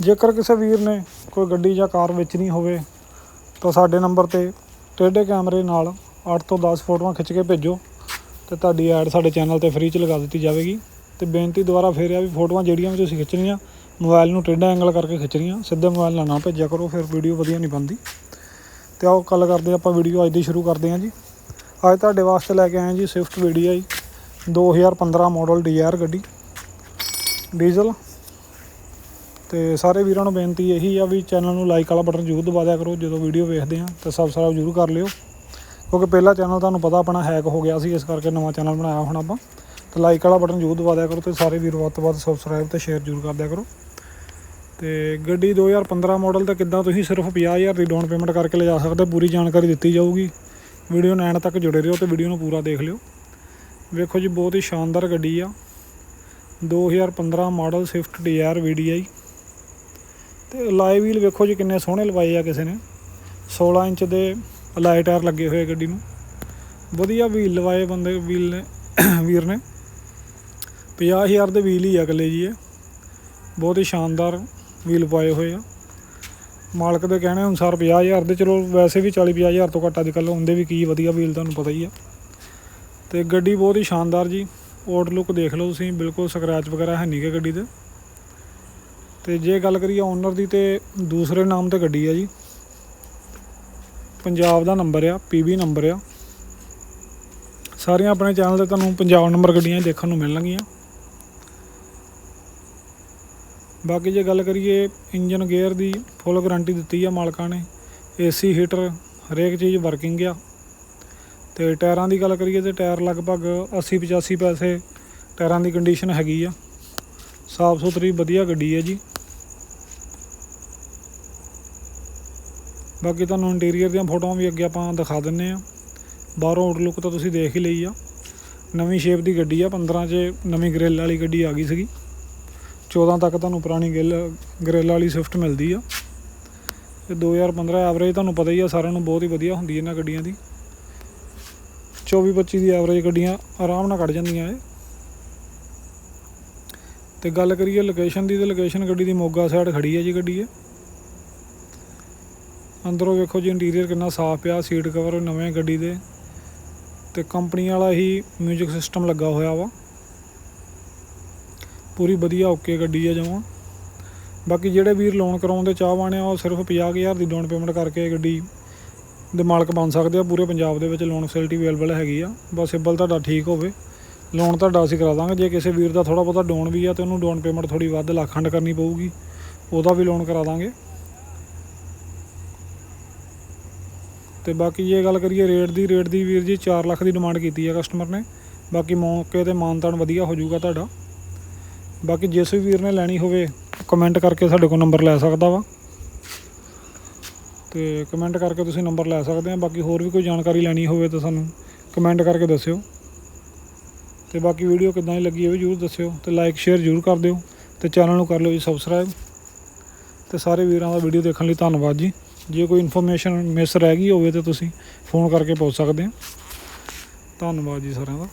ਜੇਕਰ ਕਿਸੇ ਵੀਰ ਨੇ ਕੋਈ ਗੱਡੀ ਜਾਂ ਕਾਰ ਵੇਚਣੀ ਹੋਵੇ, ਤਾਂ ਸਾਡੇ ਨੰਬਰ ਤੇ ਟੇਢੇ ਕੈਮਰੇ ਨਾਲ 8 ਤੋਂ 10 ਫੋਟੋਆਂ ਖਿੱਚ ਕੇ ਭੇਜੋ ਤੇ ਤੁਹਾਡੀ ਐਡ ਸਾਡੇ ਚੈਨਲ ਤੇ ਫ੍ਰੀ ਚ ਲਗਾ ਦਿੱਤੀ ਜਾਵੇਗੀ। ਤੇ ਬੇਨਤੀ ਦੁਬਾਰਾ ਫੇਰ ਆ ਵੀ ਫੋਟੋਆਂ ਜਿਹੜੀਆਂ ਵੀ ਤੁਸੀਂ ਖਿੱਚਣੀਆਂ, ਮੋਬਾਈਲ ਨੂੰ ਟੇਢਾ ਐਂਗਲ ਕਰਕੇ ਖਿੱਚਣੀਆਂ, ਸਿੱਧੇ ਮੋਬਾਈਲ ਨਾਲ ਨਾ ਭੇਜਿਆ ਕਰੋ, ਫਿਰ ਵੀਡੀਓ ਵਧੀਆ ਨਹੀਂ ਬਣਦੀ। ਤੇ ਆਓ ਗੱਲ ਕਰਦੇ ਆਪਾਂ ਵੀਡੀਓ, ਅੱਜ ਦੀ ਸ਼ੁਰੂ ਕਰਦੇ ਹਾਂ ਜੀ। ਅੱਜ ਤੁਹਾਡੇ ਵਾਸਤੇ ਲੈ ਕੇ ਆਏ ਹਾਂ ਜੀ ਸਵਿਫਟ ਵੀਡੀਆਈ 2015 ਮਾਡਲ ਡਿਜ਼ਾਇਰ ਗੱਡੀ। ਡੀਜ਼ਲ ਤੇ ਸਾਰੇ ਵੀਰਾਂ ਨੂੰ ਬੇਨਤੀ ਇਹੀ ਆ ਵੀ ਚੈਨਲ ਨੂੰ ਲਾਈਕ ਵਾਲਾ ਬਟਨ ਜ਼ਰੂਰ ਦਬਾ ਦਿਆ ਕਰੋ, ਜਦੋਂ ਵੀਡੀਓ ਵੇਖਦੇ ਆ ਤਾਂ ਸਬਸਕ੍ਰਾਈਬ ਜ਼ਰੂਰ ਕਰ ਲਿਓ। ਕਿਉਂਕਿ ਪਹਿਲਾ ਚੈਨਲ ਤੁਹਾਨੂੰ ਪਤਾ ਆਪਣਾ ਹੈਕ ਹੋ ਗਿਆ ਸੀ, ਇਸ ਕਰਕੇ ਨਵਾਂ ਚੈਨਲ ਬਣਾਇਆ ਹੁਣ ਆਪਾਂ। ਤੇ ਲਾਈਕ ਵਾਲਾ ਬਟਨ ਜ਼ਰੂਰ ਦਬਾ ਦਿਆ ਕਰੋ ਤੇ ਸਾਰੇ ਵੀਰ ਵੱਧ ਤੋਂ ਵੱਧ ਸਬਸਕ੍ਰਾਈਬ ਤੇ ਸ਼ੇਅਰ ਜ਼ਰੂਰ ਕਰ ਦਿਆ ਕਰੋ। ਤੇ ਗੱਡੀ 2015 ਮਾਡਲ ਤੇ ਕਿੱਦਾਂ ਤੁਸੀਂ ਸਿਰਫ 50000 ਦੀ ਡਾਊਨ ਪੇਮੈਂਟ ਕਰਕੇ ਲਿਜਾ ਸਕਦੇ ਪੂਰੀ ਜਾਣਕਾਰੀ ਦਿੱਤੀ ਜਾਊਗੀ। ਵੀਡੀਓ ਨੂੰ ਐਂਡ ਤੱਕ ਜੁੜੇ ਰਹੋ ਤੇ ਵੀਡੀਓ ਨੂੰ ਪੂਰਾ ਦੇਖ ਲਿਓ। ਵੇਖੋ ਜੀ, ਬਹੁਤ ਹੀ ਸ਼ਾਨਦਾਰ ਗੱਡੀ ਆ। 2015 ਮਾਡਲ ਸਵਿਫਟ ਡਿਜ਼ਾਇਰ VDI ਤੇ ਅਲਾਈ ਵੀਲ ਵੇਖੋ ਜੀ ਕਿੰਨੇ ਸੋਹਣੇ ਲਵਾਏ ਆ ਕਿਸੇ ਨੇ। 16 ਇੰਚ ਦੇ ਅਲਾਈ ਟਾਇਰ ਲੱਗੇ ਹੋਏ ਗੱਡੀ ਨੂੰ। ਵਧੀਆ ਵੀਲ ਲਵਾਏ ਬੰਦੇ, ਵੀਲ ਨੇ, ਵੀਰ ਨੇ। 50000 ਦੇ ਵੀਲ ਹੀ ਆ ਇਕੱਲੇ ਜੀ ਇਹ। ਬਹੁਤ ਹੀ ਸ਼ਾਨਦਾਰ ਵੀਲ ਪਾਏ ਹੋਏ ਆ। ਮਾਲਕ ਦੇ ਕਹਿਣੇ ਅਨੁਸਾਰ 50000 ਦੇ, ਚਲੋ ਵੈਸੇ ਵੀ 40 50000 ਤੋਂ ਘੱਟ ਅੱਜ ਕੱਲ੍ਹ ਹੁੰਦੇ ਵੀ ਕੀ ਵਧੀਆ ਵੀਲ ਤੁਹਾਨੂੰ ਪਤਾ ਹੀ ਆ। ਤੇ ਗੱਡੀ ਬਹੁਤ ਹੀ ਸ਼ਾਨਦਾਰ ਜੀ। ਆਊਟਲੁੱਕ ਦੇਖ ਲਓ ਤੁਸੀਂ, ਬਿਲਕੁਲ ਸਕ੍ਰੈਚ ਵਗੈਰਾ ਹੈ ਨਹੀਂ ਗੇ ਗੱਡੀ ਦੇ। ਤੇ ਜੇ ਗੱਲ ਕਰੀਏ ਓਨਰ ਦੀ ਤੇ ਦੂਸਰੇ ਨਾਮ ਤੇ ਗੱਡੀ ਆ ਜੀ। ਪੰਜਾਬ ਦਾ ਨੰਬਰ ਆ ਪੀਬੀ ਨੰਬਰ ਆ। ਸਾਰੀਆਂ ਆਪਣੇ ਚੈਨਲ ਤੇ ਤੁਹਾਨੂੰ ਪੰਜਾਬ ਨੰਬਰ ਗੱਡੀਆਂ ਦੇਖਣ ਨੂੰ ਮਿਲਣਗੀਆਂ। ਬਾਕੀ ਜੇ ਗੱਲ ਕਰੀਏ ਇੰਜਨ ਗੇਅਰ ਦੀ ਫੁੱਲ ਗਾਰੰਟੀ ਦਿੱਤੀ ਆ ਮਾਲਕਾਂ ਨੇ। ਏਸੀ ਹੀਟਰ ਹਰੇਕ ਚੀਜ਼ ਵਰਕਿੰਗ ਆ। ਤੇ ਟਾਇਰਾਂ ਦੀ ਗੱਲ ਕਰੀਏ ਤੇ ਟਾਇਰ ਲਗਭਗ 80 85 ਪੈਸੇ ਟਾਇਰਾਂ ਦੀ ਕੰਡੀਸ਼ਨ ਹੈਗੀ ਆ। ਸਾਫ਼ ਸੁਥਰੀ ਵਧੀਆ ਗੱਡੀ ਹੈ ਜੀ। ਬਾਕੀ ਤੁਹਾਨੂੰ ਇੰਟੀਰੀਅਰ ਦੀਆਂ ਫੋਟੋਆਂ ਵੀ ਅੱਗੇ ਆਪਾਂ ਦਿਖਾ ਦਿੰਨੇ ਆ। ਬਾਹਰੋਂ ਆਊਟਲੁੱਕ ਤਾਂ ਤੁਸੀਂ ਦੇਖ ਹੀ ਲਈ ਆ। ਨਵੀਂ ਸ਼ੇਪ ਦੀ ਗੱਡੀ ਆ 15 'ਚ ਨਵੀਂ ਗ੍ਰਿਲ ਵਾਲੀ ਗੱਡੀ ਆ ਗਈ ਸੀਗੀ। 14 ਤੱਕ ਤੁਹਾਨੂੰ ਪੁਰਾਣੀ ਗਿੱਲ ਗ੍ਰਿਲ ਵਾਲੀ ਸਵਿਫਟ ਮਿਲਦੀ ਆ। ਤੇ 2015 ਐਵਰੇਜ ਤੁਹਾਨੂੰ ਪਤਾ ਹੀ ਆ, ਸਾਰਿਆਂ ਨੂੰ ਬਹੁਤ ਹੀ ਵਧੀਆ ਹੁੰਦੀ ਇਹਨਾਂ ਗੱਡੀਆਂ ਦੀ। 24 25 ਦੀ ਐਵਰੇਜ ਗੱਡੀਆਂ ਆਰਾਮ ਨਾਲ ਕੱਢ ਜਾਂਦੀਆਂ ਏ ਤੇ ਗੱਲ ਕਰੀਏ ਲੋਕੇਸ਼ਨ ਦੀ, ਤੇ ਲੋਕੇਸ਼ਨ ਗੱਡੀ ਦੀ ਮੋਗਾ ਸਾਈਡ ਖੜੀ ਹੈ ਜੀ ਗੱਡੀ ਇਹ। ਅੰਦਰੋਂ ਵੇਖੋ ਜੀ ਇੰਟੀਰੀਅਰ ਕਿੰਨਾ ਸਾਫ਼ ਪਿਆ ਸੀਟ ਕਵਰ ਨਵੇਂ ਗੱਡੀ ਦੇ। ਤੇ ਕੰਪਨੀ ਵਾਲਾ ਹੀ 뮤직 ਸਿਸਟਮ ਲੱਗਾ ਹੋਇਆ ਵਾ। ਪੂਰੀ ਵਧੀਆ ਓਕੇ ਗੱਡੀ ਆ ਜਮਾਂ। ਬਾਕੀ ਜਿਹੜੇ ਵੀਰ ਲੋਨ ਕਰਾਉਂਦੇ ਚਾਹਵਾਨ ਆ, ਉਹ ਸਿਰਫ 50000 ਦੀ ਡਾਊਨ ਪੇਮੈਂਟ ਕਰਕੇ ਗੱਡੀ ਦੇ ਮਾਲਕ ਬਣ ਸਕਦੇ ਆ। ਪੂਰੇ ਪੰਜਾਬ ਦੇ ਵਿੱਚ ਲੋਨ ਫੈਸਿਲਿਟੀ ਅਵੇਲੇਬਲ ਹੈਗੀ ਆ। ਬਸ ਸਿਬਲ ਤੁਹਾਡਾ ਠੀਕ ਹੋਵੇ। ਲੋਨ ਤੁਹਾਡਾ ਅਸੀਂ ਕਰਾ ਦਾਂਗੇ। ਜੇ ਕਿਸੇ ਵੀਰ ਦਾ ਥੋੜਾ ਬਹੁਤਾ ਡਾਊਨ ਵੀ ਆ, ਤੇ ਉਹਨੂੰ ਡਾਊਨ ਪੇਮੈਂਟ ਥੋੜੀ ਵੱਧ ਲੱਖ ਖੰਡ ਕਰਨੀ ਪਊਗੀ। ਉਹਦਾ ਵੀ ਲੋਨ ਕਰਾ ਦਾਂਗੇ। ਤੇ ਬਾਕੀ ਜੇ ਗੱਲ ਕਰੀਏ ਰੇਟ ਦੀ ਰੇਟ ਦੀ ਵੀਰ ਜੀ 4 ਲੱਖ ਦੀ ਡਿਮਾਂਡ ਕੀਤੀ ਹੈ ਕਸਟਮਰ ਨੇ। ਬਾਕੀ ਮੌਕੇ ਤੇ ਮਾਨਤਾਨ ਵਧੀਆ ਹੋ ਜਾਊਗਾ ਤੁਹਾਡਾ। ਬਾਕੀ ਜਿਸ ਵੀ ਵੀਰ ਨੇ ਲੈਣੀ ਹੋਵੇ ਕਮੈਂਟ ਕਰਕੇ ਸਾਡੇ ਕੋਲ ਨੰਬਰ ਲੈ ਸਕਦਾ ਵਾ। ਤੇ ਕਮੈਂਟ ਕਰਕੇ ਤੁਸੀਂ ਨੰਬਰ ਲੈ ਸਕਦੇ ਆ। ਬਾਕੀ ਹੋਰ ਵੀ ਕੋਈ ਜਾਣਕਾਰੀ ਲੈਣੀ ਹੋਵੇ ਤਾਂ ਸਾਨੂੰ ਕਮੈਂਟ ਕਰਕੇ ਦੱਸਿਓ। ਤੇ ਬਾਕੀ ਵੀਡੀਓ ਕਿੱਦਾਂ ਦੀ ਲੱਗੀ ਇਹ ਵੀ ਜਰੂਰ ਦੱਸਿਓ ਤੇ ਲਾਈਕ ਸ਼ੇਅਰ ਜਰੂਰ ਕਰ ਦਿਓ ਤੇ ਚੈਨਲ ਨੂੰ ਕਰ ਲਿਓ ਜੀ ਸਬਸਕ੍ਰਾਈਬ ਤੇ ਸਾਰੇ ਵੀਰਾਂ ਦਾ ਵੀਡੀਓ ਦੇਖਣ ਲਈ ਧੰਨਵਾਦ ਜੀ। ਜੇ ਕੋਈ ਇਨਫੋਰਮੇਸ਼ਨ ਮਿਸ ਰਹਿ ਗਈ ਹੋਵੇ ਤਾਂ ਤੁਸੀਂ ਫੋਨ ਕਰਕੇ ਪੁੱਛ ਸਕਦੇ ਹੋ। ਧੰਨਵਾਦ ਜੀ ਸਾਰਿਆਂ ਦਾ।